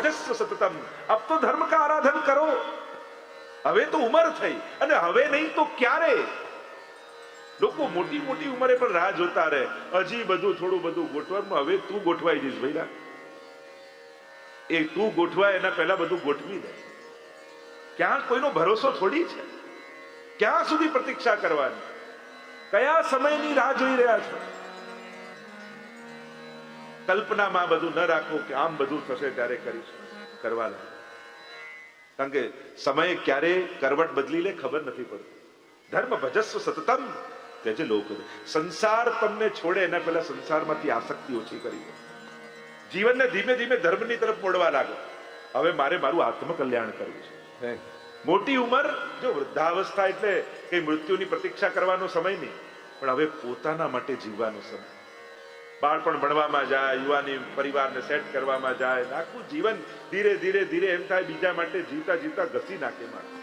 ભજસ્વ સતતમ. અબ તો ધર્મ કા આરાધન કરો. હવે તો ઉંમર થઈ અને હવે નહીં તો ક્યારે? લોકો મોટી મોટી ઉંમરે પણ રાહ જોતા રહે. હજી બધું થોડું બધું ગોઠવામાં હવે તું ગોઠવાઈ જઈશ ભાઈ એ તું ગોઠવાય, એના પહેલા બધું ગોઠવી દે. ક્યાં કોઈનો ભરોસો થોડી છે? ક્યાં સુધી પ્રતીક્ષા કરવાની? કયા સમયની રાહ જોઈ રહ્યા છો? કલ્પનામાં બધું ન રાખો કે આમ બધું થશે ત્યારે કરીશું. કરવા લાગે. કારણ કે સમય ક્યારે કરવટ બદલી લે ખબર નથી પડતી. ધર્મ ભજસ્વ સતતમ. તેજે લોક સંસાર તમને છોડે એના પહેલા સંસારમાંથી આસક્તિ ઓછી કરી દો. જીવનને ધીમે ધીમે ધર્મની તરફ મોડવા લાગો. હવે મારે મારું આત્મકલ્યાણ કરવું છે. મોટી ઉંમર જો વૃદ્ધાવસ્થા એટલે કઈ મૃત્યુની પ્રતીક્ષા કરવાનો સમય નહીં પણ હવે પોતાના માટે જીવવાનો સમય. બાળપણ ભણવામાં જાય, યુવાની પરિવારને સેટ કરવામાં જાય આખું જીવન ધીરે ધીરે ધીરે એમ થાય બીજા માટે જીવતા જીવતા ઘસી નાખે માણસ.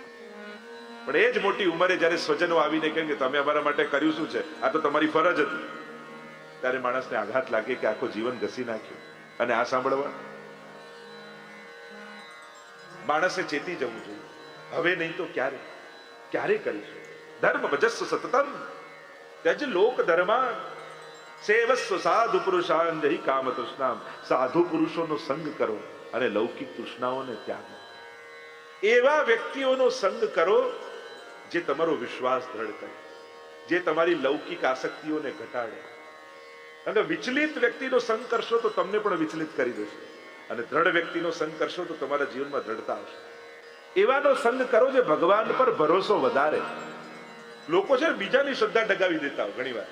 પણ એ જ મોટી ઉંમરે જ્યારે સ્વજનો આવીને કહે કે તમે અમારા માટે કર્યું શું છે? આ તો તમારી ફરજ હતી. ત્યારે માણસને આઘાત લાગે કે આખું જીવન ઘસી નાખ્યું. અને આ સાંભળવા? માણસે ચેતી જવું જોઈએ. હવે નહીં તો ક્યારે? ક્યારે કરીશું? ધર્મ, ભજસ્વ, સતતમ. ત્યજ લોક ધર્મા સેવસ્વ સાધુ પુરુષાન જઈ કામ તૃષ્ણામ. સાધુ પુરુષોનો સંગ કરો અને લૌકિક તૃષ્ણાઓને ત્યાગો. એવા વ્યક્તિઓનો સંગ કરો જે તમારો વિશ્વાસ દ્રઢ કરે, જે તમારી લૌકિક આસક્તિઓને ઘટાડે. અને વિચલિત વ્યક્તિનો સંગ કરશો તો તમને પણ વિચલિત કરી દેશે. અને દ્રઢ વ્યક્તિનો સંગ કરશો તો તમારા જીવનમાં દ્રઢતા આવશે. એવાનો સંગ કરો જે ભગવાન પર ભરોસો વધારે. લોકો છે બીજાની શ્રદ્ધા ડગાવી દેતા હોય ઘણી વાર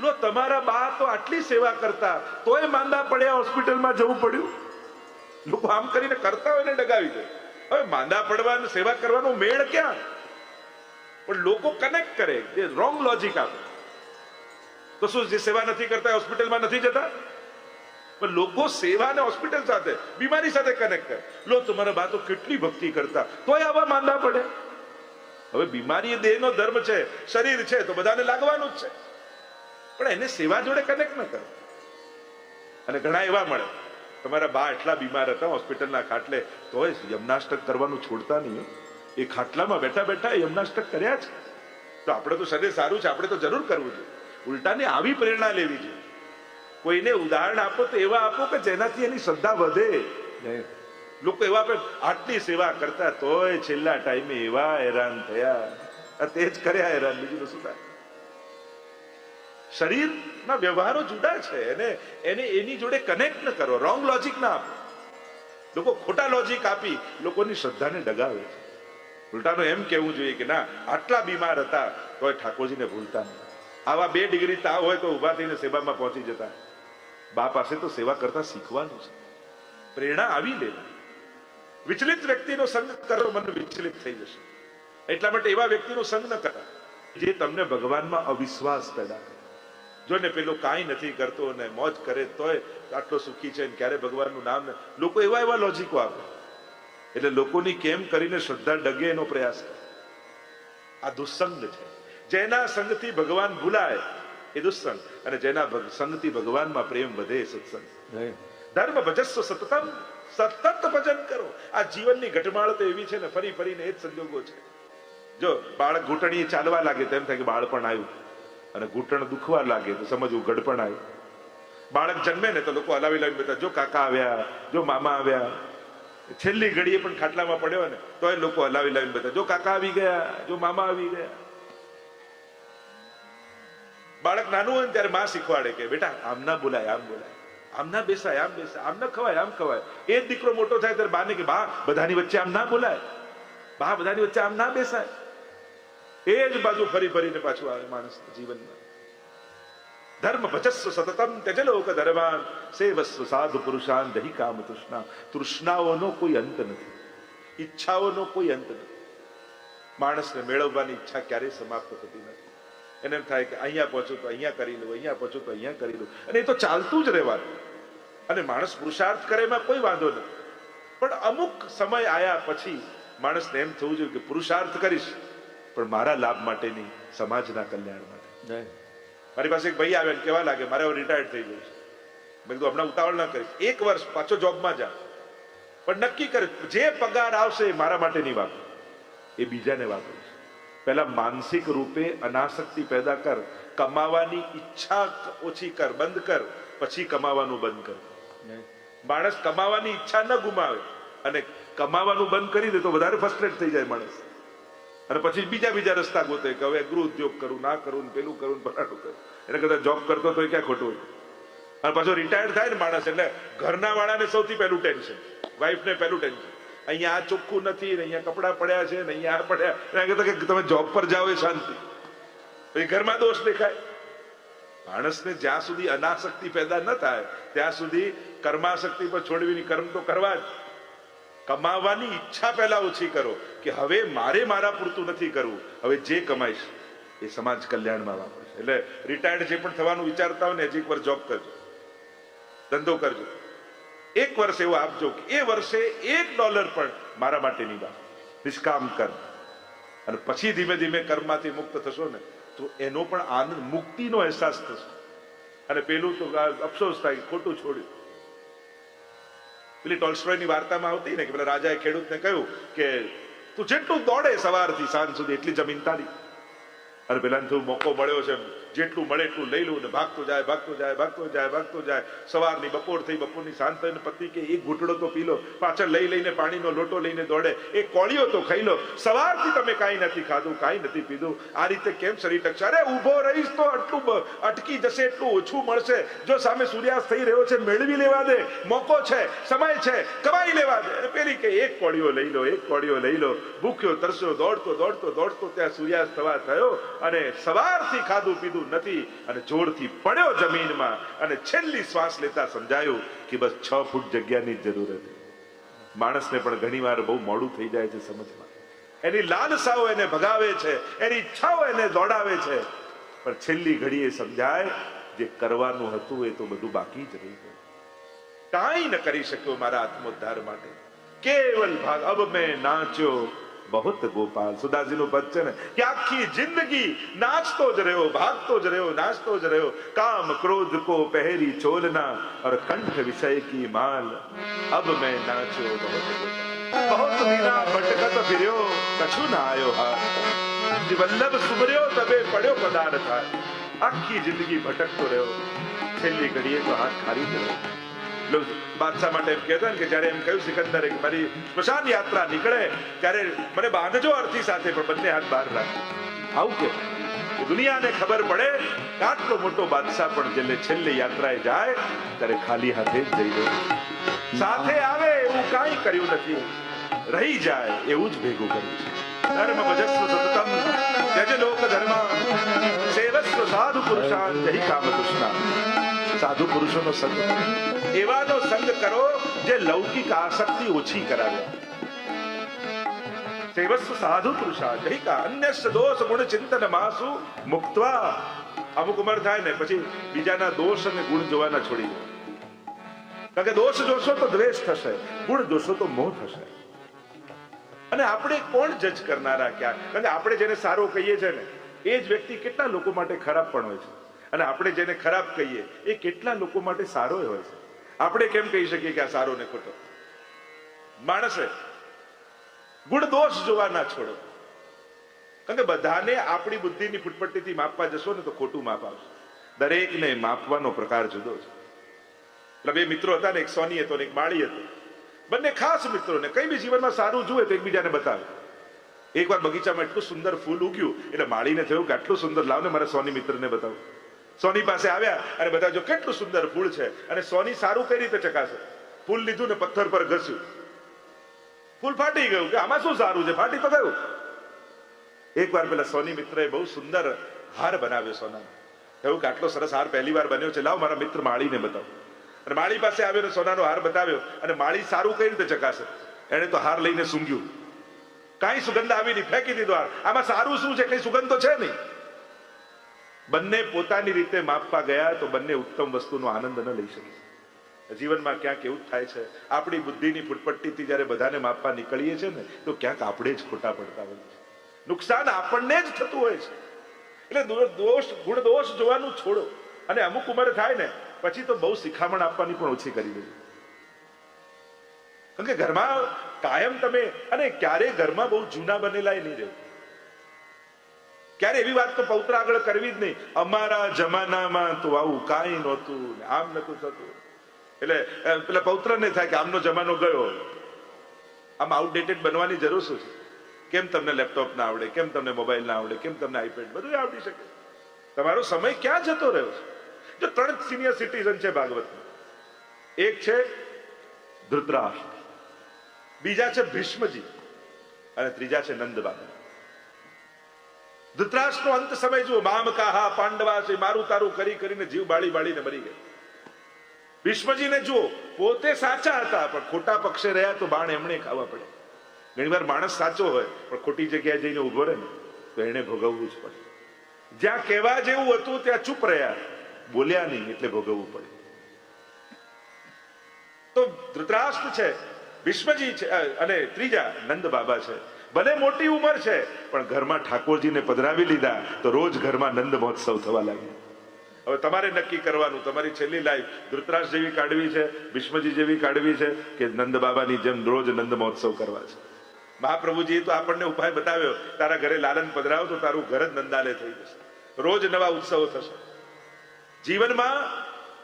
લો, તમારા બા તો આટલી સેવા કરતા. તોય માંદા પડ્યા હોસ્પિટલમાં જવું પડ્યું? લોકો આમ કરીને કરતા હોય ને ડગાવી દે. હવે માંદા પડવાનું સેવા કરવાનો મેળ ક્યાં? પણ લોકો કનેક્ટ કરે. જે રોંગ લોજિક આપે તો શું, જે સેવા નથી કરતા હોસ્પિટલમાં નથી જતા? પણ લોકો સેવા અને હોસ્પિટલ સાથે, બીમારી સાથે કનેક્ટ કરે. લો, તમારા બા તો કેટલી ભક્તિ કરતા. તોય આવા માંદા પડે. હવે બીમારી દેહનો ધર્મ છે, શરીર છે, તો બધાને લાગવાનું જ છે. પણ એને સેવા જોડે કનેક્ટ ન કરો. અને ઘણા એવા મળે. તમારા બા એટલા બીમાર હતા હોસ્પિટલના ખાટલે તોય યમનાષ્ટક કરવાનું છોડતા નહીં. એ ખાટલામાં બેઠા બેઠા યમનાષ્ટક કર્યા છે. તો આપણે તો શરીર સારું છે આપણે તો જરૂર કરવું જોઈએ. ઉલટાને આવી પ્રેરણા લેવી જોઈએ. કોઈને ઉદાહરણ આપો તો એવા આપો કે જેનાથી એની શ્રદ્ધા વધે. લોકો એવા આપે આટલી સેવા કરતા તોય છેલ્લા ટાઈમે એવા હેરાન થયા. આ તે જ કર્યા હેરાન બીજું તો શું થાય. શરીરના વ્યવહારો જુદા છે એને એને એની જોડે કનેક્ટ ન કરો. રોંગ લોજિક ના આપો. લોકો ખોટા લોજિક આપી લોકોની શ્રદ્ધાને ડગાવે છે. ઉલટાનું એમ કહેવું જોઈએ કે ના, આટલા બીમાર હતા તોય ઠાકોરજીને ભૂલતા નહીં. આવા બે ડિગ્રી તાવ હોય તો ઊભા થઈને સેવામાં પહોંચી જતા. બા પાસે તો સેવા કરતા શીખવાનું છે. પ્રેરણા આવી લે. વિચલિત વ્યક્તિનો સંગ કરો, મન વિચલિત થઈ જશે. એટલા માટે એવા વ્યક્તિનો સંગ ન કરો જે તમને ભગવાનમાં અવિશ્વાસ પેદા કરે. જો ને પેલો કાંઈ નથી કરતો ને મોજ કરે તોય આટલો સુખી છે ને ક્યારે ભગવાનનું નામ ને લોકો એવા એવા લોજિકો આપે એટલે લોકોની કેમ કરીને શ્રદ્ધા ડગે એનો પ્રયાસ કરે. આ દુસ્સંગ છે. જેના સંગથી ભગવાન ભૂલાય એ દુસ્સંગ અને જેના સંગથી ભગવાનમાં પ્રેમ વધે એ સત્સંગ. ધર્મ ભજસ્વ સતતમ સતત ભજન કરો. આ જીવનની ઘટમાળ તો એવી છે ને ફરી ફરીને એ જ સંજોગો છે. જો બાળક ઘૂંટણીએ ચાલવા લાગે તેમ થાય કે બાળપણ આવ્યું. અને ઘૂંટણ દુખવા લાગે તો સમજવું ગડપણ આવ્યું બાળક જન્મે ને તો લોકો હલાવી લાવી બેઠા, જો કાકા આવ્યા, જો મામા આવ્યા. છેલ્લી ઘડીએ પણ ખાટલામાં પડ્યો ને, તો એ લોકો હલાવી લાવીને બેઠા, જો કાકા આવી ગયા, જો મામા આવી ગયા. બાળક નાનું હોય ને ત્યારે માં શીખવાડે કે, બેટા, આમ ના બોલાય, આમ બોલાય. આમ ના બેસાય, આમ બેસાય, આમ ના ખવાય, આમ ખવાય. એ દીકરો મોટો થાય ત્યારે બાને કે, બા, બધાની વચ્ચે આમ ના બોલાય. બા, બધાની વચ્ચે આમ ના બેસાય. એ જ બાજુ ફરી ફરીને પાછું આવે માણસ જીવનમાં. ધર્મ ભજસ્વ સતતમ ત્યજલોક ધર્માન, સેવસ્વ સાધુ પુરુષાન, દહી કામ તૃષ્ણા. તૃષ્ણાઓનો કોઈ અંત નથી. ઈચ્છાઓનો કોઈ અંત નથી. માણસને મેળવવાની ઈચ્છા ક્યારેય સમાપ્ત થતી નથી. એને એમ થાય કે અહીંયા પહોંચું તો અહીંયા કરી લઉં અહીંયા પહોંચું તો અહીંયા કરી લઉં અને એ તો ચાલતું જ રહેવાનું. અને માણસ પુરુષાર્થ કરે એમાં કોઈ વાંધો નથી. પણ અમુક સમય આયા પછી માણસને એમ થવું જોઈએ કે પુરુષાર્થ કરીશ. પણ મારા લાભ માટે નહીં સમાજના કલ્યાણ માટે. મારી પાસે એક ભાઈ આવે કેવા લાગે મારે હવે રિટાયર્ડ થઈ ગયું છે. મેં કીધું હમણાં ઉતાવળ ના કરીશ. એક વર્ષ પાછો જોબમાં જા. પણ નક્કી કરે જે પગાર આવશે મારા માટે નહીં વાપરું. એ બીજાને વાપરીશ પહેલા માનસિક રૂપે અનાસક્તિ પેદા કર કમાવાની ઈચ્છા ઓછી કર બંધ કર પછી કમાવાનું બંધ કર. માણસ કમાવાની ઈચ્છા ન ગુમાવે અને કમાવાનું બંધ કરી દે તો વધારે ફ્રસ્ટ્રેટ થઈ જાય માણસ. અને પછી બીજા બીજા રસ્તા ગોતે કે હવે ગૃહ ઉદ્યોગ કરું, ના કરું પેલું કરું, ને કરું. એને કદાચ જોબ કરતો તો એ ક્યાં ખોટું હોય? અને પાછો રિટાયર થાય ને માણસ, એટલે ઘરના વાળાને સૌથી પહેલું ટેન્શન વાઈફને પહેલું ટેન્શન અહીંયા આ ચોખ્ખું નથી, ને અહીંયા કપડાં પડ્યા છે, ને અહીંયા આ પડ્યા. એના કરતા કે તમે જોબ પર જાઓ એ શાંતિ. પછી ઘરમાં દોષ દેખાય. માણસને જ્યાં સુધી અનાશક્તિ પેદા ન થાય, ત્યાં સુધી કર્માશક્તિ પર છોડવીની કર્મ તો કરવા જ. કમાવાની ઈચ્છા પહેલા ઓછી કરો કે હવે મારે મારા પૂરતું નથી કરવું. હવે જે કમાઈશ એ સમાજ કલ્યાણમાં વાપરશે. એટલે રિટાયર્ડ જે પણ થવાનું વિચારતા હોય ને હજી એક વાર જોબ કરજો. ધંધો કરજો. એક વર્ષ એવો આપજો કે એ વર્ષે એક ડોલર પણ મારા માટેની નહીં નિષ્કામ કર. અને પછી ધીમે ધીમે કર્મમાંથી મુક્ત થશો ને, તો એનો પણ આનંદ મુક્તિનો અહેસાસ થશે. અને પેલું તો અફસોસ થાય ખોટું છોડ્યું. પેલી ટોલ્સ્ટોયની વાર્તામાં આવતી ને કે પેલા રાજાએ ખેડૂતને કહ્યું કે, તું જેટલું દોડે સવારથી સાંજ સુધી, એટલી જમીન તારી. અને પેલા મોકો મળ્યો છે જેટલું મળે એટલું લઈ લઉં ને ભાગતો જાય ભાગતો જાય ભાગતો જાય ભાગતો જાય. સવારની બપોર થઈ, બપોરની સાંજ થઈને પતિ કે એક ઘૂંટડો તો પી લો, પાછળ લઈ લઈને પાણીનો લોટો લઈને દોડે. એ કોળીઓ તો ખાઈ લો. સવારથી તમે કાંઈ નથી ખાધું, કાંઈ નથી પીધું. આ રીતે કેમ શરીર ટકશે? અરે, ઊભો રહીશ તો આટલું અટકી જશે, એટલું ઓછું મળશે. જો સામે સૂર્યાસ્ત થઈ રહ્યો છે, મેળવી લેવા દે. મોકો છે, સમય છે, કમાઈ લેવા દે. પેલી કે એક કોળીઓ લઈ લો, એક કોળીઓ લઈ લો. ભૂખ્યો, તરસ્યો, દોડતો દોડતો દોડતો ત્યાં સૂર્યાસ્ત થવા થયો અને સવારથી ખાધું પીધું નથી અને જોરથી પડ્યો જમીનમાં અને છેલ્લી શ્વાસ લેતા સમજાયું કે બસ છ ફૂટ જગ્યાની જરૂર હતી. માણસને પણ ઘણીવાર બહુ મોડું થઈ જાય છે સમજમાં. એની લાલસાઓ એને ભગાવે છે, એની ઈચ્છાઓ એને દોડાવે છે. પણ છેલ્લી ઘડીએ સમજાય જે કરવાનું હતું એ તો બધું બાકી જ રહી ગયું. કાંઈ ન કરી શક્યો મારા આત્મોદ્ધાર માટે. કેવલ ભાગ. અબ મેં નાચ્યો बहुत गोपाल, सुधा सुदासीनु बच्चन। कि आपकी ज़िंदगी नाच तो ज रहे हो भाग तो ज रहे हो नाच तो ज रहे हो? काम क्रोध को पहरी छोलना और कंठ विषय की माल। अब मैं नाचो बहुत बहुत बिना भटकत फिर कछु ना आयो हाथ वल्लभ सुमरियो, तबे पड़ो पदार्थ आखी ज़िंदगी भटक तो रहे हो छिल्ली घड़िए तो हाथ खाली करो બાદશાહ માટે એમ કહેતા ને કે જ્યારે એમ કહ્યું, સિકંદરે કે મારી સ્મશાન યાત્રા નીકળે, ત્યારે મને બાંધજો અર્થી સાથે, પણ બંને હાથ બહાર રાખજો આવું કે દુનિયાને ખબર પડે આટલો મોટો બાદશાહ પણ છેલ્લે છેલ્લે યાત્રાએ જાય, ત્યારે ખાલી હાથે જ જઈ રહ્યો. સાથે આવે એવું કાંઈ કર્યું નથી. રહી જાય એવું જ ભેગું કર્યું છે. ધર્મ ભજસ્વ સતતમ જજ લોક ધર્મ, સેવસ્વ સાધુ પુરુષાન જહી કામ તૃષ્ણા સાધુ પુરુષોનો સંગ. એવાનો સંગ કરો જે લૌકિક આસક્તિ ઓછી કરાવે. સેવસ્વ સાધુ પુરુષા જહીકા અન્ય દોષ ગુણ ચિંતન માસુ મુક્તવા. અમુક ઉંમર થાય ને પછી બીજાના દોષ અને ગુણ જોવાના છોડી દે. કારણ કે દોષ જોશો તો દ્વેષ થશે, ગુણ જોશો તો મોહ થશે. અને આપણે કોણ જજ કરનારા ક્યાં કારણ કે આપણે જેને સારો કહીએ છીએ ને, એ જ વ્યક્તિ કેટલા લોકો માટે ખરાબ પણ હોય છે. અને આપણે જેને ખરાબ કહીએ, એ કેટલા લોકો માટે સારો હોય છે. આપણે કેમ કહી શકીએ કે આ સારો ને ખોટો? માણસે ગુણ દોષ જોવા ના છોડો. કારણ કે બધાને આપણી બુદ્ધિની ફૂટપટ્ટીથી માપવા જશો ને તો ખોટું માપ આવશે. દરેકને માપવાનો પ્રકાર જુદો છે. એટલે બે મિત્રો હતા ને, એક સોની હતો ને, એક માળી હતો. બંને ખાસ મિત્રો ને કઈ બી જીવનમાં સારું જુએ તો એકબીજાને બતાવે. એકવાર બગીચામાં એટલું સુંદર ફૂલ ઉગ્યું, એટલે માળીને થયું કે આટલું સુંદર લાવને મારા સોની મિત્રને બતાવું. સોની પાસે આવ્યા અને બધા જો કેટલું સુંદર ફૂલ છે અને સોની સારું કઈ રીતે ચકાશે ફૂલ લીધું ને પથ્થર પર ઘસ્યું. ફૂલ ફાટી ગયું કે આમાં શું સારું છે? ફાટી તો ગયું. એકવાર પેલા સોની મિત્રએ બહુ સુંદર હાર બનાવ્યો સોના કહ્યું કે આટલો સરસ હાર પહેલી વાર બન્યો છે. લાવ મારા મિત્ર માળીને બતાવો. અને માળી પાસે આવ્યો ને સોનાનો હાર બતાવ્યો અને માળી સારું કઈ રીતે ચકાશે એને તો હાર લઈને સૂંઘ્યું. કાંઈ સુગંધ આવી નહીં. ફેંકી દીધો હાર. આમાં સારું શું છે? કઈ સુગંધ તો છે નહીં. બંને પોતાની રીતે માપવા ગયા તો બંને ઉત્તમ વસ્તુનો આનંદ ન લઈ શકે. જીવનમાં ક્યાંક એવું જ થાય છે, આપણી બુદ્ધિની ફૂટપટ્ટીથી જ્યારે બધાને માપવા નીકળીએ છીએ ને, તો ક્યાંક આપણે જ ખોટા પડતા હોઈએ છીએ. નુકસાન આપણને જ થતું હોય છે. એટલે દોષ ગુણ દોષ જોવાનું છોડો. અને અમુક ઉંમર થાય ને, પછી તો બહુ શિખામણ આપવાની પણ ઓછી કરી દેવી કારણ કે ઘરમાં કાયમ તમે, અને ક્યારેય ઘરમાં બહુ જૂના બનેલા નહીં રહેવું. ક્યારે એવી વાત તો પૌત્ર આગળ કરવી જ નહીં. અમારા જમાનામાં તો આવું કાંઈ નહોતું આમ નતું થતું. એટલે પેલા પેલા પૌત્રને થાય કે આમનો જમાનો ગયો. આમ આઉટડેટેડ બનવાની જરૂર શું છે? કેમ તમને લેપટોપ ના આવડે? કેમ તમને મોબાઈલ ના આવડે? કેમ તમને આઈપેડ બધું આવડી શકે. તમારો સમય ક્યાં જતો રહ્યો છે? જો ત્રણ સિનિયર સિટીઝન છે ભાગવતમાં. એક છે ધૃતરાષ્ટ્ર. બીજા છે ભીષ્મજી. અને ત્રીજા છે નંદ બાબા ધૃતરાષ્ટ્રનો અંત સમય જુઓ. મામ કાહા પાંડવા છે મારું તારું કરી કરીને જીવ બાળી બાળીને મરી ગયા. ભીષ્મજીને જુઓ, પોતે સાચા હતા, પણ ખોટા પક્ષે રહ્યા તો બાણ એમણે ખાવા પડે. ઘણીવાર માણસ સાચો હોય, પણ ખોટી જગ્યાએ જઈને ઊભો રહે ને, તો એને ભોગવવું જ પડે. જ્યાં કહેવા જેવું હતું, ત્યાં ચૂપ રહ્યા. બોલ્યા નહીં, એટલે ભોગવવું પડે. તો ધૃતરાષ્ટ્ર છે, ભીષ્મજી છે અને ત્રીજા નંદ બાબા છે. ભલે મોટી ઉંમર છે, પણ ઘરમાં ઠાકોરજીને પધરાવી લીધા તો રોજ ઘરમાં નંદ મહોત્સવ થવા લાગ્યો. હવે તમારે નક્કી કરવાનું, તમારી છેલ્લી લાઈફ ધૃતરાજ જેવી કાઢવી છે, ભીષ્મજી જેવી કાઢવી છે, કે નંદ બાબાની જેમ રોજ નંદ મહોત્સવ કરવા છે? મહાપ્રભુજીએ તો આપણને ઉપાય બતાવ્યો, તારા ઘરે લાલન પધરાવો તો તારું ઘર જ નંદાલય થઈ જશે. રોજ નવા ઉત્સવો થશે. જીવનમાં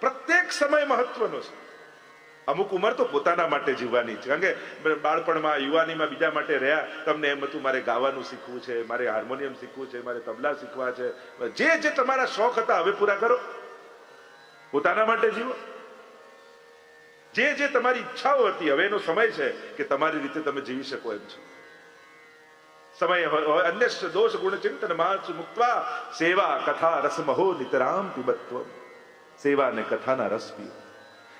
પ્રત્યેક સમય મહત્વનો છે. અમુક ઉંમર તો પોતાના માટે જીવવાની છે. કારણ કે બાળપણમાં, યુવાનીમાં બીજા માટે રહ્યા, તમને એમ હતું, મારે ગાવાનું શીખવું છે, મારે હાર્મોનિયમ શીખવું છે, મારે તબલા શીખવા છે. જે જે તમારા શોખ હતા, હવે પૂરા કરો. પોતાના માટે જીવો. જે જે તમારી ઈચ્છાઓ હતી, હવે એનો સમય છે કે તમારી રીતે તમે જીવી શકો એમ છો. સમય અન્ય દોષ ગુણ ચિંતન માર્ચ મુક્તવા સેવા કથા રસમહો નિતરામ પીબત્વ સેવા અને કથાના રસ પીવો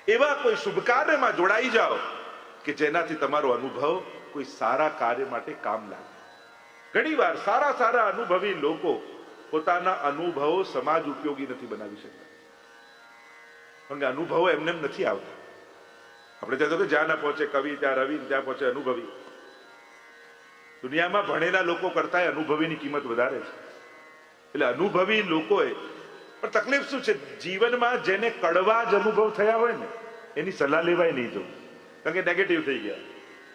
એવા કોઈ શુભ કાર્યમાં જોડાઈ જાઓ કે જેનાથી તમારો અનુભવ કોઈ સારા કાર્ય માટે કામ લાગે. ઘણીવાર સારા સારા અનુભવી લોકો પોતાના અનુભવો સમાજ ઉપયોગી નથી બનાવી શકતા. કારણ કે અનુભવો એમને એમ નથી આવતા. આપણે ત્યાં તો જ્યાં ના પહોંચે કવિ, ત્યાં રવિ, ત્યાં પહોંચે અનુભવી. દુનિયામાં ભણેલા લોકો કરતા અનુભવીની કિંમત વધારે છે. એટલે અનુભવી લોકોએ પણ તકલીફ શું છે? જીવનમાં જેને કડવા જ અનુભવ થયા હોય ને, એની સલાહ લેવાય નહીં જવું કારણ કે નેગેટિવ થઈ ગયા.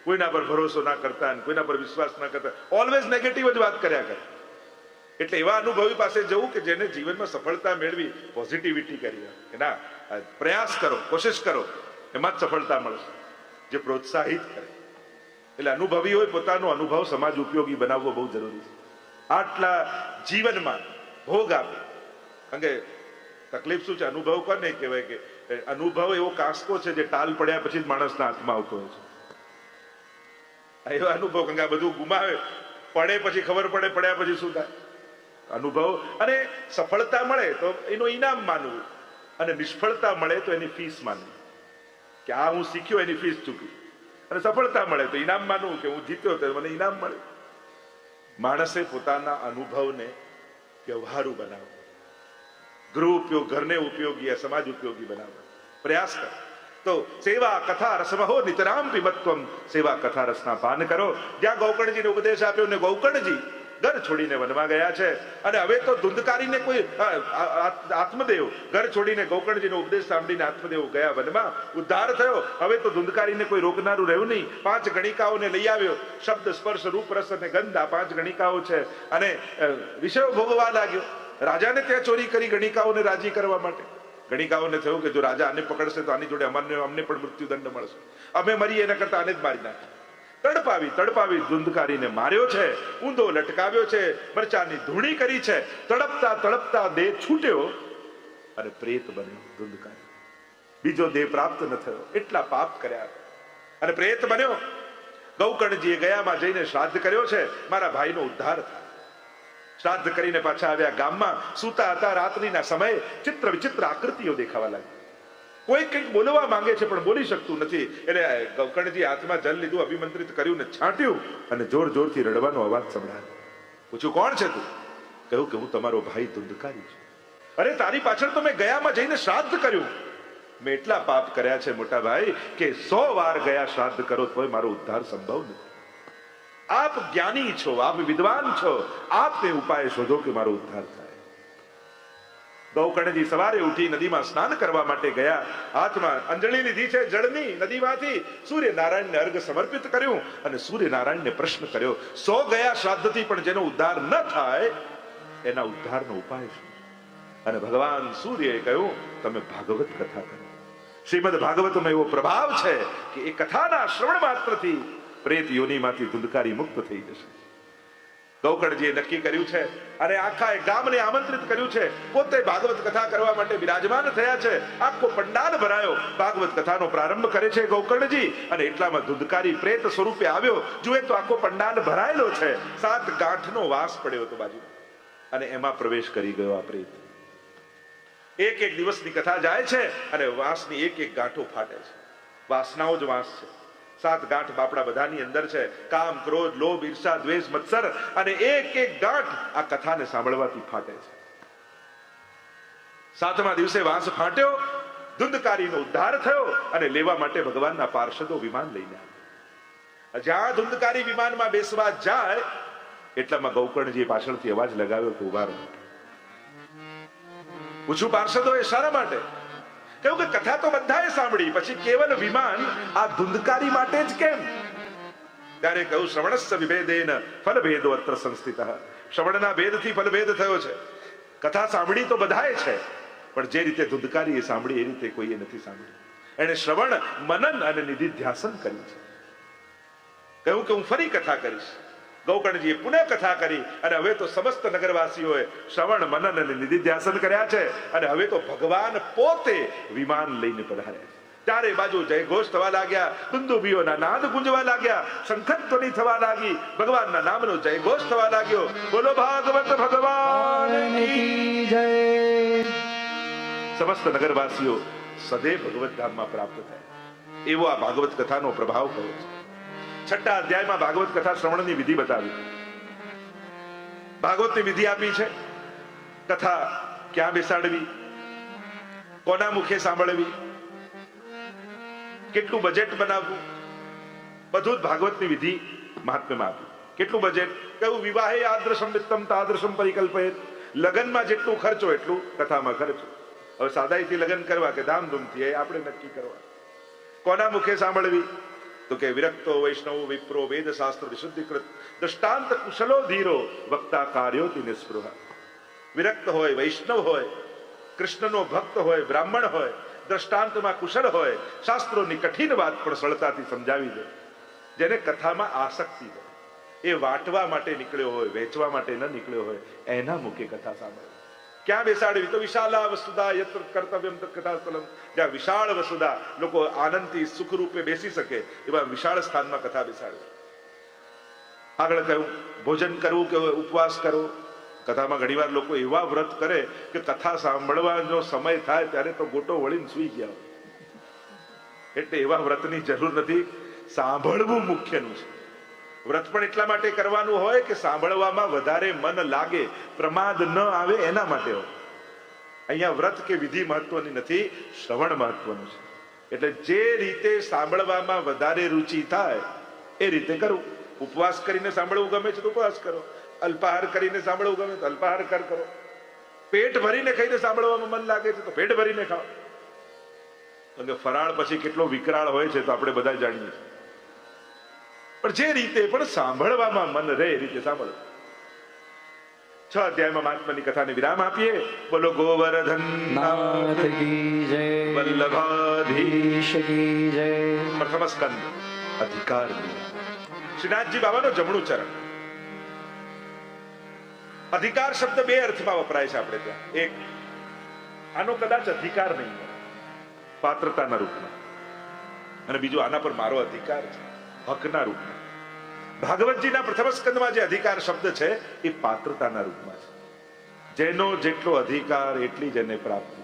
કોઈના પર ભરોસો ના કરતા કોઈના પર વિશ્વાસ ના કરતા. ઓલવેઝ નેગેટિવ જ વાત કર્યા કરે. એટલે એવા અનુભવી પાસે જવું કે જેને જીવનમાં સફળતા મેળવી પોઝિટિવિટી કરી કે ના પ્રયાસ કરો, કોશિશ કરો, એમાં જ સફળતા મળશે. જે પ્રોત્સાહિત કરે. એટલે અનુભવી હોય પોતાનો અનુભવ સમાજ ઉપયોગી બનાવવો બહુ જરૂરી છે. આટલા જીવનમાં ભોગ આપે. કારણ કે તકલીફ શું છે? અનુભવ કોને કહેવાય કે અનુભવ એવો કાંસકો છે જે ટાલ પડ્યા પછી જ માણસના હાથમાં આવતો હોય છે. એવો અનુભવ, કારણ કે આ બધું ગુમાવે, પડે પછી ખબર પડે, પડ્યા પછી શું થાય? અનુભવ, અને સફળતા મળે તો એનું ઇનામ માનવું. અને નિષ્ફળતા મળે તો એની ફીસ માનવી. કે આ હું શીખ્યો, એની ફીસ ચૂકી અને સફળતા મળે તો ઇનામ માનવું કે હું જીત્યો તો મને ઇનામ મળે. માણસે પોતાના અનુભવને વ્યવહારુ બનાવવો. ગૃહ ઉપયોગ, ઘરને ઉપયોગી સમાજ ઉપયોગી બનાવવા. પ્રયાસ કરો. તો સેવા કથા રસમહો નિતરામ પીબત્વમ સેવા કથા રસના પાન કરો. જ્યાં ગૌકર્ણજીને ઉપદેશ આપ્યો ને ગૌકર્ણજી ઘર છોડીને વનમાં ગયા છે. અને હવે તો ધુંધકારીને કોઈ આત્મદેવ ઘર છોડીને ગૌકર્ણજીનો ઉપદેશ સાંભળીને આત્મદેવ ગયા વનમાં. ઉદ્ધાર થયો. હવે તો ધુંધકારીને કોઈ રોકનારું રહ્યું નહીં. પાંચ ગણિકાઓને લઈ આવ્યો. શબ્દ સ્પર્શ, રૂપ, રસ અને ગંધ આ પાંચ ગણિકાઓ છે. અને વિષયો ભોગવા લાગ્યો. રાજાને ત્યાં ચોરી કરી ગણિકાઓને રાજી કરવા માટે. ગણિકાઓને થયું કે જો રાજા આને પકડશે તો આની જોડે અમને અમને પણ મૃત્યુદંડ મળશે. અમે મરીએ એના કરતા આને જ મારી નાખે તડપાવી તડપાવી ધુંધકારીને માર્યો છે, ઊંધો લટકાવ્યો છે, મરચાની ધૂણી કરી છે. તડપતા તડપતા દેહ છૂટ્યો અને પ્રેત બન્યો ધુંધકારી. બીજો દેહ પ્રાપ્ત ન થયો. એટલા પાપ કર્યા. અને પ્રેત બન્યો. ગૌકર્ણજીએ ગયામાં જઈને શ્રાદ્ધ કર્યો છે. મારા ભાઈનો ઉદ્ધાર થાય. શ્રાદ્ધ કરીને પાછા આવ્યા ગામમાં, સૂતા હતા રાત્રિના સમયે, ચિત્ર વિચિત્ર આકૃતિઓ દેખાવા લાગી કોઈ કંઈક બોલવા માંગે છે, પણ બોલી શકતું નથી. એટલે ગૌકર્ણજી હાથમાં જલ લીધું, અભિમંત્રિત કર્યું ને છાંટ્યું અને જોર જોરથી રડવાનો અવાજ સંભળાયો. પૂછ્યું, કોણ છે તું? કહ્યું કે હું તમારો ભાઈ ધુંધકારી છું. અરે, તારી પાછળ તો મેં ગયામાં જઈને શ્રાદ્ધ કર્યું. મેં એટલા પાપ કર્યા છે મોટા ભાઈ કે સો વાર ગયા શ્રાદ્ધ કરો, તોય મારો ઉદ્ધાર સંભવ નથી. આપ જ્ઞાની છો, આપ વિદ્વાન છો આપ તે ઉપાય શોધો કે મારો ઉદ્ધાર થાય. ગૌકર્ણજી સવારે ઉઠી નદીમાં સ્નાન કરવા માટે ગયા. હાથમાં અંજલિ લીધી છે, જળની નદીમાંથી સૂર્યનારાયણને અર્ઘ સમર્પિત કર્યું અને સૂર્યનારાયણને પ્રશ્ન કર્યો, સો ગયા શ્રાદ્ધથી પણ જેનો ઉદ્ધાર ન થાય, એના ઉદ્ધારનો ઉપાય શું? અને ભગવાન સૂર્યએ કહ્યું, તમે ભાગવત કથા કરો. શ્રીમદ ભાગવતમાં એવો પ્રભાવ છે કે એ કથાના શ્રવણ માત્રથી પ્રેત યોનિમાંથી ધુંધકારી મુક્ત થઈ જશે. ગૌકળજીએ નક્કી કર્યું છે અને આખા ગામને આમંત્રિત કર્યું છે. પોતે ભાગવત કથા કરવા માટે બિરાજમાન થયા છે. આખો પંડાલ ભરાયો. ભાગવત કથાનો પ્રારંભ કરે છે ગૌકર્ણજી અને એટલામાં ધુધકારી પ્રેત સ્વરૂપે આવ્યો. જુએ તો આખો પંડાલ ભરાયેલો છે. સાત ગાંઠનો વાસ પડ્યો હતો બાજુ. અને એમાં પ્રવેશ કરી ગયો આ પ્રેત. એક એક દિવસની કથા જાય છે અને વાસની એક એક ગાંઠો ફાટે છે. વાસનાઓ જ વાસ છે. સાત ગાંઠ બાપડા બધાની અંદર છે. કામ, ક્રોધ, લોભ, ઈર્ષા, દ્વેષ, મત્સર અને એક એક ગાંઠ આ કથાને સાંભળવાથી ફાટે છે. સાતમા દિવસે વાંસ ફાટ્યો, ધુંધકારીનો ઉદ્ધાર થયો અને લેવા માટે ભગવાનના પાર્ષદો વિમાન લઈને આવ્યા. જ્યાં ધુંધકારી વિમાનમાં બેસવા જાય, એટલામાં ગૌકર્ણજી પાછળથી અવાજ લગાવ્યો કે ઊભા રહો. પૂછું પાર્ષદો એ શાના માટે? કહ્યું કે કથા તો બધાએ સાંભળી, પછી કેવલ વિમાન આ ધુંધકારી માટે જ કેમ? ત્યારે કહ્યું, શ્રવણસ્ય વિભેદેન ફલભેદો અત્ર સંસ્થિત. શ્રવણના ભેદથી ફલભેદ થયો છે. કથા સાંભળી તો બધાએ છે, પણ જે રીતે ધુંધકારી એ સાંભળી, એ રીતે કોઈએ નથી સાંભળી. એને શ્રવણ, મનન અને નિધિધ્યાસન કર્યું છે. કહ્યું કે હું ફરી કથા કરીશ. ગૌકર્ણજીએ પુનઃ કથા કરી અને હવે તો સમસ્ત નગરવાસીઓએ શ્રવણ મનન અને નિધિધ્યાસન કર્યા છે અને હવે તો ભગવાન પોતે વિમાન લઈને પધાર્યા ચારે બાજુ જયઘોષ થવા લાગ્યા દુંદુભીઓના નાદ ગુંજવા લાગ્યા શંખત ધ્વનિ થવા લાગી ભગવાનના નામનો જયઘોષ થવા લાગ્યો. બોલો ભાગવત ભગવાન સમસ્ત નગરવાસીઓ સદૈ ભગવત ધામમાં પ્રાપ્ત થાય. એવો આ ભાગવત કથાનો પ્રભાવ થયો છે. છઠ્ઠા અધ્યાયમાં ભાગવત કથા શ્રવણની વિધિ બતાવી. ભાગવતની વિધિ આપી છે. કથા ક્યાં બેસાડવી? કોના મુખે સાંભળવી? કેટલું બજેટ બનાવવું? બધું જ ભાગવતની વિધિ મહાત્મ્યમાં આપી. કેટલું બજેટ કયું વિવાહે આદર્શમ વિત્તમ તાદર્શમ પરિકલ્પયત. લગ્નમાં જેટલું ખર્ચો એટલું કથામાં ખર્ચો. હવે સાદાઈથી લગ્ન કરવા કે ધામધૂમથી, એ આપણે નક્કી કરવા. કોના મુખે સાંભળવી? તો કે વિરક્તો વૈષ્ણવ વિપ્રો વેદ શાસ્ત્ર વિશુદ્ધિકૃત દૃષ્ટાંત કુશલો ધીરો વક્તા કાર્યોથી નિસ્પૃહ વિરક્ત હોય વૈષ્ણવ હોય કૃષ્ણનો ભક્ત હોય બ્રાહ્મણ હોય દ્રષ્ટાંતમાં કુશળ હોય શાસ્ત્રોની કઠિન વાત પણ સરળતાથી સમજાવી દે, જેને કથામાં આસક્તિ હોય. એ વાટવા માટે નીકળ્યો હોય, વેચવા માટે ન નીકળ્યો હોય, એના મુખે કથા સાંભળે. ક્યાં બેસાડવી તો વિશાલા વસુધા યત્ર કર્તવ્યમ કથાસ્થલમ. જ્યાં વિશાળ વસુધા લોકો આનંદથી સુખરૂપે બેસી શકે, એવા વિશાળ સ્થાનમાં કથા બેસાડવી આગળ કહ્યું, ભોજન કરવું કે ઉપવાસ કરવો? કથામાં ઘણીવાર લોકો એવા વ્રત કરે કે કથા સાંભળવાનો સમય થાય ત્યારે તો ગોટો વળીને સુઈ ગયા એટલે એવા વ્રતની જરૂર નથી. સાંભળવું મુખ્યનું છે. વ્રત પણ એટલા માટે કરવાનું હોય કે સાંભળવામાં વધારે મન લાગે, પ્રમાદ ન આવે એના માટે હોય. અહીંયા વ્રત કે વિધિ મહત્વની નથી, શ્રવણ મહત્વનું છે. એટલે જે રીતે સાંભળવામાં વધારે રુચિ થાય, એ રીતે કરવું. ઉપવાસ કરીને સાંભળવું ગમે છે તો ઉપવાસ કરો. અલ્પાહાર કરીને સાંભળવું ગમે તો અલ્પાહાર કર કરો. પેટ ભરીને ખાઈને સાંભળવામાં મન લાગે છે તો પેટ ભરીને ખાઓ. કે ફરાળ પછી કેટલો વિકરાળ હોય છે તો આપણે બધા જાણીએ છીએ. પણ જે રીતે પણ સાંભળવામાં મન રહે એ રીતે સાંભળો. છ અધ્યાયમાં મહાત્માની કથાને વિરામ આપીએ. બોલો ગોવર્ધન. વલ્લભાધીશ. પ્રથમ સ્કંદ અધિકાર. શ્રીનાથજી બાબાનો જમણું ચરણ. અધિકાર શબ્દ બે અર્થમાં વપરાય છે આપણે ત્યાં. એક આનો કદાચ અધિકાર નહીં પાત્રતાના રૂપમાં. અને બીજું આના પર મારો અધિકાર છે. હકના રૂપમાં. ભાગવતજીના પ્રથમ સ્કંદમાં જે અધિકાર શબ્દ છે, એ પાત્રતાના રૂપમાં છે. જેનો જેટલો અધિકાર, એટલી જ એને પ્રાપ્તિ.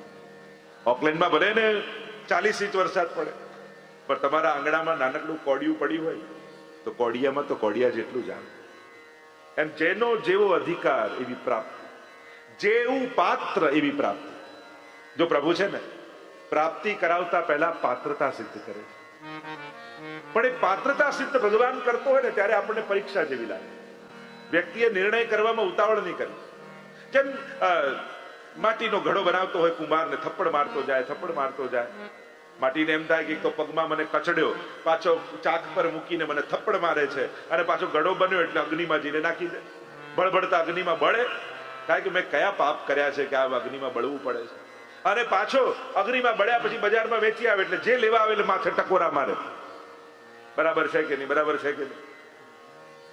ઓકલેન્ડમાં ભલે ને ચાલીસ ઇંચ વરસાદ પડે, પણ તમારા આંગણામાં નાનકડું કોડિયું પડ્યું હોય, તો કોડિયામાં તો કોડિયા જેટલું જાણ. એમ જેનો જેવો અધિકાર એવી પ્રાપ્તિ. જેવું પાત્ર એવી પ્રાપ્તિ. જો પ્રભુ છે ને, પ્રાપ્તિ કરાવતા પહેલા પાત્રતા સિદ્ધ કરે છે. પણ એ પાત્રતા સિદ્ધ ભગવાન કરતો હોય ને ત્યારે આપણને પરીક્ષા જેવી લાગે. વ્યક્તિએ નિર્ણય કરવામાં ઉતાવળ નહીં કરી. જેમ માટીનો ઘડો બનાવતો હોય કુંભારને, થપ્પડ મારતો જાય, થપ્પડ મારતો જાય. માટીને એમ થાય કે તો પગમાં મને કચડ્યો, પાછો ચાક પર મૂકીને મને થપ્પડ મારે છે, અને પાછો ઘડો બન્યો એટલે અગ્નિમાં જઈને નાખી દે. બળબડતા અગ્નિમાં બળે. કારણ કે મેં કયા પાપ કર્યા છે કે આ અગ્નિમાં બળવું પડે છે? અને પાછો અગ્નિમાં બળ્યા પછી બજારમાં વેચી આવે એટલે જે લેવા આવે એટલે માથે ટકોરા મારે. બરાબર છે કે નહીં? બરાબર છે કે નહીં?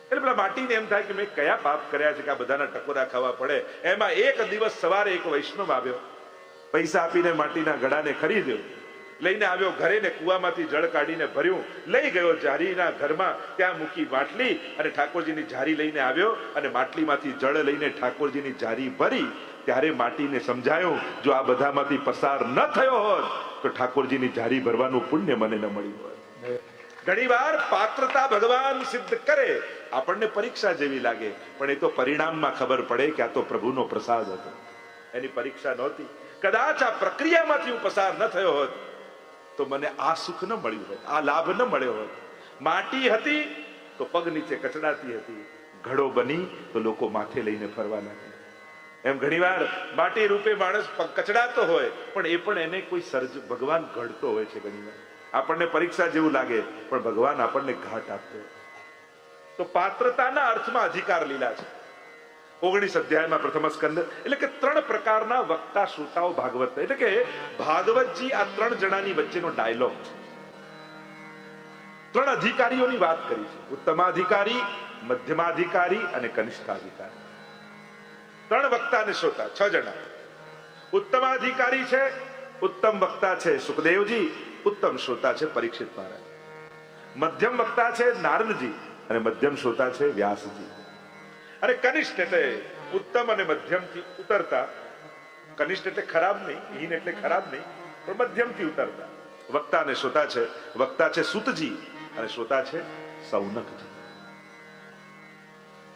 એટલે પેલા માટીને એમ થાય કે મેં કયા પાપ કર્યા છે કે આ બધાના ટકોરા ખાવા પડે. એમાં એક દિવસ સવારે એક વૈષ્ણવ આવ્યો. પૈસા આપીને માટીના ઘડાને ખરીદ્યો. લઈને આવ્યો, ઘરે ને કુવામાંથી જળ કાઢીને ભર્યું. લઈ ગયો જારીના ઘરમાં, ત્યાં મૂકી માટલી અને ઠાકોરજીની જારી લઈને આવ્યો અને માટલીમાંથી જળ લઈને ઠાકોરજીની જારી ભરી. ત્યારે માટીને સમજાયું, જો આ બધામાંથી પસાર ન થયો હોત, તો ઠાકોરજીની જારી ભરવાનું પુણ્ય મને ન મળ્યું હોત. ઘણીવાર પાત્રતા ભગવાન સિદ્ધ કરે. આપણને પરીક્ષા જેવી લાગે, પણ એ તો પરિણામમાં ખબર પડે કે આ તો પ્રભુનો પ્રસાદ હતો. એની પરીક્ષા નહોતી. કદાચ આ પ્રક્રિયામાંથી હું પસાર ન થયો હોત, તો મને આ સુખ ન મળ્યું હોત, આ લાભ ન મળ્યો હોત. માટી હતી, તો પગ નીચે કચડાતી હતી. ઘડો બની, તો લોકો માથે લઈને ફરવા લાગ્યા એમ ઘણીવાર માટી રૂપે માણસ કચડાતો હોય, પણ એ પણ એને કોઈ સર્જ, ભગવાન ઘડતો હોય છે ઘણીવાર. આપણને પરીક્ષા જેવું લાગે, પણ ભગવાન આપણને ઘાટ આપતો તો પાત્રતાના અર્થમાં અધિકાર લીલા છે. ઓગણીસ અધ્યાયમાં પ્રથમ સ્કંદ, એટલે કે ત્રણ પ્રકારના વક્તા શ્રોતાઓ ભાગવત, એટલે કે ભાગવતજી આ ત્રણ જણાની વચ્ચેનો ડાયલોગ ત્રણ અધિકારીઓની વાત કરી છે. ઉત્તમાધિકારી, મધ્યમાધિકારી અને કનિષ્ઠાધિકારી. ત્રણ વક્તા અને શ્રોતા, છ જણા. ઉત્તમાધિકારી છે, ઉત્તમ વક્તા છે સુખદેવજી ઉત્તમ શ્રોતા છે પરીક્ષિત મહારાજ. મધ્યમ વક્તા છે નારદજી અને મધ્યમ શ્રોતા છે વ્યાસજી. અને કનિષ્ઠ એટલે ઉત્તમ અને મધ્યમથી ઉતરતા. કનિષ્ઠ એટલે ખરાબ નહીં, હીન એટલે ખરાબ નહીં, પણ મધ્યમથી ઉતરતા. વક્તા અને શ્રોતા છે, વક્તા છે સુતજી અને શ્રોતા છે સૌનકજી.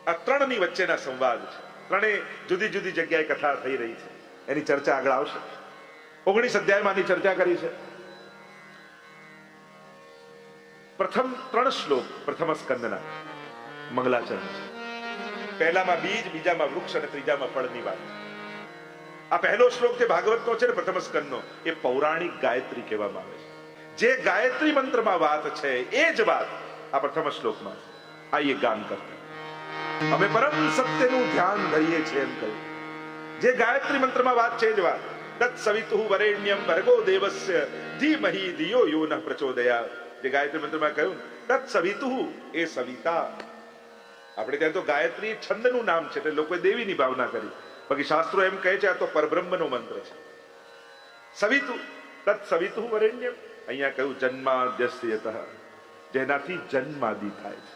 આ ત્રણની વચ્ચેના સંવાદ છે. ત્રણેય જુદી જુદી જગ્યાએ કથા થઈ રહી છે. એની ચર્ચા આગળ આવશે. ઓગણીસ અધ્યાયમાં આની ચર્ચા કરી છે. પ્રથમ ત્રણ શ્લોક પ્રથમ સ્કંદના. મંગલાચરણ છે. પહેલામાં બીજ, બીજામાં વૃક્ષ અને ત્રીજામાં ફળની વાત. આ પહેલો શ્લોક જે ભાગવતનો છે ને પ્રથમ સ્કંદનો, એ પૌરાણિક ગાયત્રી કહેવામાં આવે છે. જે ગાયત્રી મંત્રમાં વાત છે, એ જ વાત આ પ્રથમ શ્લોકમાં આઈએ ગાન કરતા. અમે પરમ સત્યનું ધ્યાન ધરીએ છીએ એમ કહ્યું. જે ગાયત્રી મંત્રમાં વાત છે જ વાત. તત્સવિતુ વરેણ્યમ ભર્ગો દેવસ્ય, ધીમહી ધિયો યો ન પ્રચોદયા જે ગાયત્રી મંત્રમાં કહ્યું, તત સવિતુ, એ સવિતા. આપણે ત્યાં તો ગાયત્રી છંદનું નામ છે, એટલે લોકોએ દેવીની ભાવના કરી. બાકી શાસ્ત્રો એમ કહે છે, આ તો પરબ્રહ્મનો મંત્ર છે. સવિતુ, તત સવિતુ વરેણ્ય. અહીંયા કહ્યું, જન્માદ્યસ્યત. જેનાથી જન્માદિ થાય છે.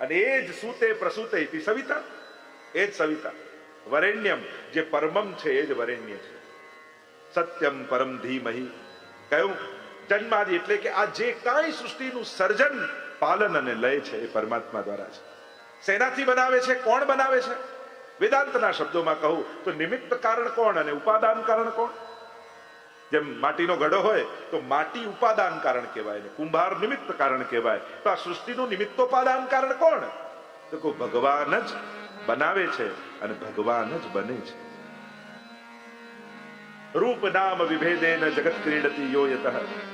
અને એ જ સૂતે પ્રસૂતે સવિતા, એ જ સવિતા. વરેણ્યમ, જે પરમમ છે, એ જ વરેણ્ય છે. સત્યમ પરમ ધીમહી. કયું જન્માદિ એટલે કે આ જે કાંઈ સૃષ્ટિનું સર્જન પાલન અને લય છે એ પરમાત્મા દ્વારા છે. શેનાથી બનાવે છે? કોણ બનાવે છે? વેદાંતના શબ્દોમાં કહું તો નિમિત્ત કારણ કોણ અને ઉપાદાન કારણ કોણ? જેમ માટીનો ઘડો હોય તો માટી ઉપાદાન કારણ કહેવાય ને કુંભાર નિમિત્ત કારણ કહેવાય. તો આ સૃષ્ટિનું નિમિત્તોપાદાન કારણ કોણ? તો ભગવાન જ બનાવે છે અને ભગવાન જ બને છે. રૂપ નામ ન જગત ક્રીડતી યો યતઃ.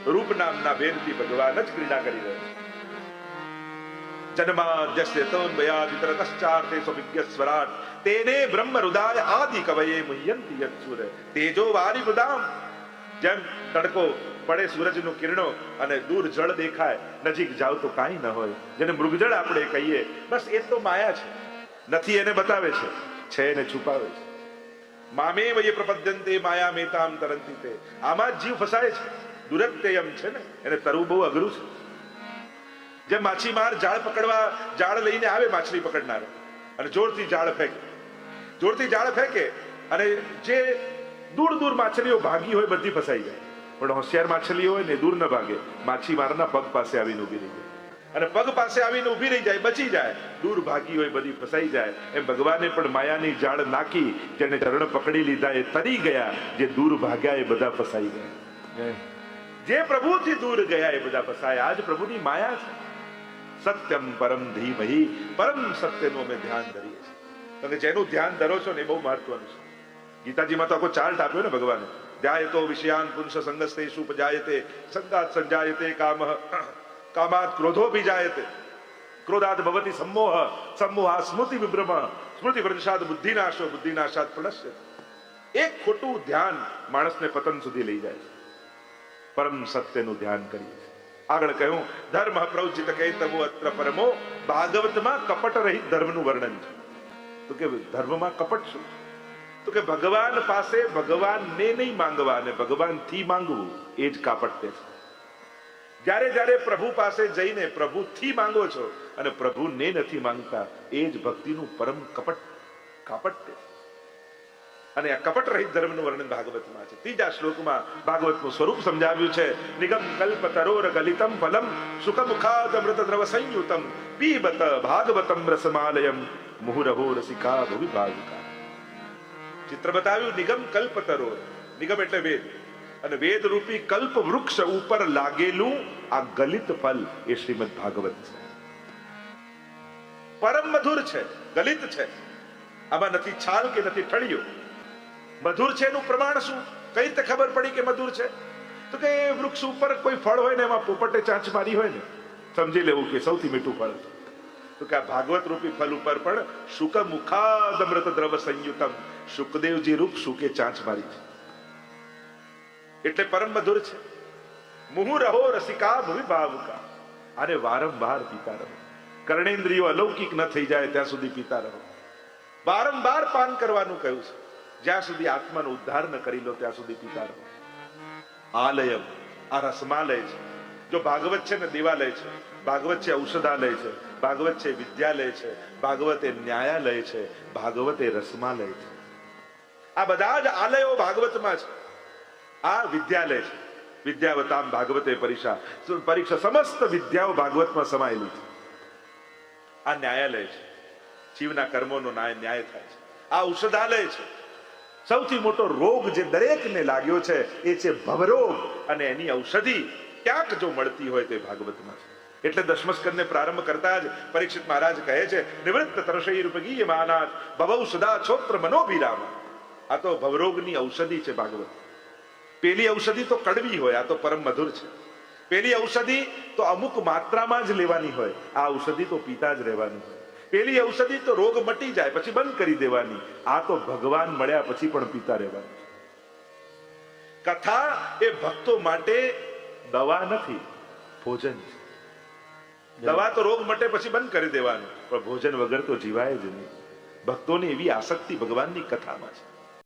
રૂપ નામના ભેદથી ભગવાન જ ક્રીડા કરી રહ્યો જન્માદ્યસ્ય તન્મયાદિતરતશ્ચાર્તે સ્વવિજ્ઞ સ્વરાટ તેને બ્રહ્મ હૃદય આદિ કવયે મુહ્યંતિ યત્સુર તેજો વારી મૃદામ. જેમ તડકો પડે સૂરજનું કિરણો અને દૂર જળ દેખાય, નજીક જાવ તો કાંઈ ન હોય. જેને મૃગજળ આપણે કહીએ, બસ એ તો માયા છે. નથી એને બતાવે છે. છે એને છુપાવે છે. મામે વયે પ્રપદ્યંતે, માયા મેતામ તરંતી તે. આમાં જીવ ફસાય છે. દુરત્યયમ છે ને? એને તરવું બહુ અઘરું છે. જેમ માછીમાર જાળ પકડવા જાળ લઈને આવે માછલી પકડનાર. અને જોરથી જાળ ફેંકે. જોરથી જાળ ફેંકે અને જે દૂર દૂર માછલીઓ ભાગી હોય બધી ફસાઈ જાય. પણ હોશિયાર માછલી હોય ને દૂર ન ભાગે. માછીમારના પગ પાસે આવીને ઊભી રહી જાય. અને પગ પાસે આવીને ઊભી રહી જાય બચી જાય. દૂર ભાગી હોય બધી ફસાઈ જાય. એમ ભગવાને પણ માયાની જાળ નાખી જેને ચરણ પકડી લીધા એ તરી ગયા. જે દૂર ભાગ્યા એ બધા ફસાઈ ગયા. જે પ્રભુથી દૂર ગયા એ બધા ફસાયા. આજ પ્રભુની માયા છે. સત્યમ પરમ ધીમહી. પરમ સત્યનું અમે ધ્યાન ધરીએ છીએ. તમે જેનું ધ્યાન ધરો છો ને એ બહુ મહત્વનું છે. ગીતાજીમાં તો આખો ચાર્ટ આપ્યો ને ભગવાને. ધ્યાયતો વિષયાન પુરુષ સંગસ્તે સુપજાયતે સંગાત સંજાયતે કામ કામાત ક્રોધો જાયતે ક્રોધાત ભવતી સમોહ સમોહ સ્મૃતિ વિભ્રમ સ્મૃતિ પ્રતિષાદ બુદ્ધિનાશો બુદ્ધિનાશાત પ્રણશ્ય એક ખોટું ધ્યાન માણસને પતન સુધી લઈ જાય પરમ સત્યનું ધ્યાન કરીએ આગળ કહ્યું ધર્મ પ્રવચિત તમો અત્ર પરમો ભાગવતમાં કપટ રહિત ધર્મનું વર્ણન છે તો કે ધર્મમાં કપટ શું તો કે ભગવાન પાસે ભગવાનને નહીં માંગવા અને ભગવાનથી માંગવું એ જ કાપટ છે જ્યારે જ્યારે પ્રભુ પાસે જઈને પ્રભુથી માંગો છો અને પ્રભુને નથી માંગતા, એ જ ભક્તિનું પરમ કપટ કાપટ્ય અને આ કપટ રહિત ધર્મનું વર્ણન ભાગવતમાં છે. ત્રીજા શ્લોકમાં ભાગવતનું સ્વરૂપ સમજાવ્યું છે. નિગમ કલ્પ તરોર ગલિતમ ફલમ સુખ મુખાદ અમૃત દ્રવ સંયુતમ, પીબત ભાગવતમ રસમાલયમ, મુહુરહો રસિકા ભવિ ભાગુકા ચિત્ર બતાવ્યું, નિગમ કલ્પ તરોર નિગમ એટલે વેદ. અને વેદ રૂપી કલ્પ વૃક્ષ ઉપર લાગેલું આ ગલિત ફલ એ શ્રીમદ ભાગવત છે. પરમ મધુર છે, ગલિત છે. આમાં નથી છાલ કે નથી ઠળિયો. મધુર છે એનું પ્રમાણ શું? કઈ રીતે ખબર પડી કે મધુર છે? તો કે વૃક્ષ ઉપર કોઈ ફળ હોય ને એમાં પોપટે ચાંચ મારી હોય ને, સમજી લેવું કે સૌથી મીઠું ફળ. તો કે આ ભાગવત રૂપી ફલ ઉપર પણ શુક મુખાદ અમૃત દ્રવ સંયુતમ શુકદેવજી રૂપ શુકે ચાંચ મારી છે. એટલે પરમ મધુર છે. મુહુ રહો રસિકા ભવિ ભાવુકા. આને વારંવાર પીતા રહો. કર્ણેન્દ્રિયો અલૌકિક ન થઈ જાય ત્યાં સુધી પીતા રહો. વારંવાર પાન કરવાનું કહ્યું છે. જ્યાં સુધી આત્માનો ઉદ્ધાર ન કરી લો ત્યાં સુધી પીતા રહો. આલયમ, આ રસમાલય છે. જો ભાગવત છે ને દેવાલય છે, ભાગવત છે ઔષધાલય છે, ભાગવત છે વિદ્યાલય છે, ભાગવત એ ન્યાયાલય છે, ભાગવત એ રસમાલય છે. આ બધા જ આલયો ભાગવતમાં છે. આ વિદ્યાલય છે. વિદ્યાવતામ ભાગવતે પરીક્ષા. પરીક્ષા સમસ્ત વિદ્યાઓ ભાગવતમાં સમાયેલી છે. આ ન્યાયાલય છે. જીવના કર્મોનો ન્યાય ન્યાય થાય છે. આ ઔષધાલય છે. સૌથી મોટો રોગ જે દરેકને લાગ્યો છે એ છે ભવરોગ. અને એની ઔષધિ ક્યાંક જો મળતી હોય તો ભાગવતમાં છે. એટલે દશમસ્કંદને પ્રારંભ કરતા જ પરીક્ષિત મહારાજ કહે છે, નિવૃત્ત તરશઈ રૂપગીય માનાથ ભવૌ સદા છોત્ર મનોભિરામ. આ તો ભવરોગની ઔષધિ છે ભાગવત. પેલી ઔષધિ તો કડવી હોય, આ તો પરમ મધુર છે. પેલી ઔષધિ તો અમુક માત્રામાં જ લેવાની હોય, આ ઔષધિ તો પીતા જ રહેવાની હોય. પેલી ઔષધિ તો રોગ મટી જાય, પછી બંધ કરી દેવાની, આ તો ભગવાન મળ્યા પછી પણ પીતા રહેવાની કથા એ ભક્તો માટે દવા નથી, ભોજન દવા તો રોગ મટે પછી બંધ કરી દેવાનું, પણ ભોજન વગર તો જીવાય જ નહીં. ભક્તોની એવી આસક્તિ ભગવાનની કથામાં છે.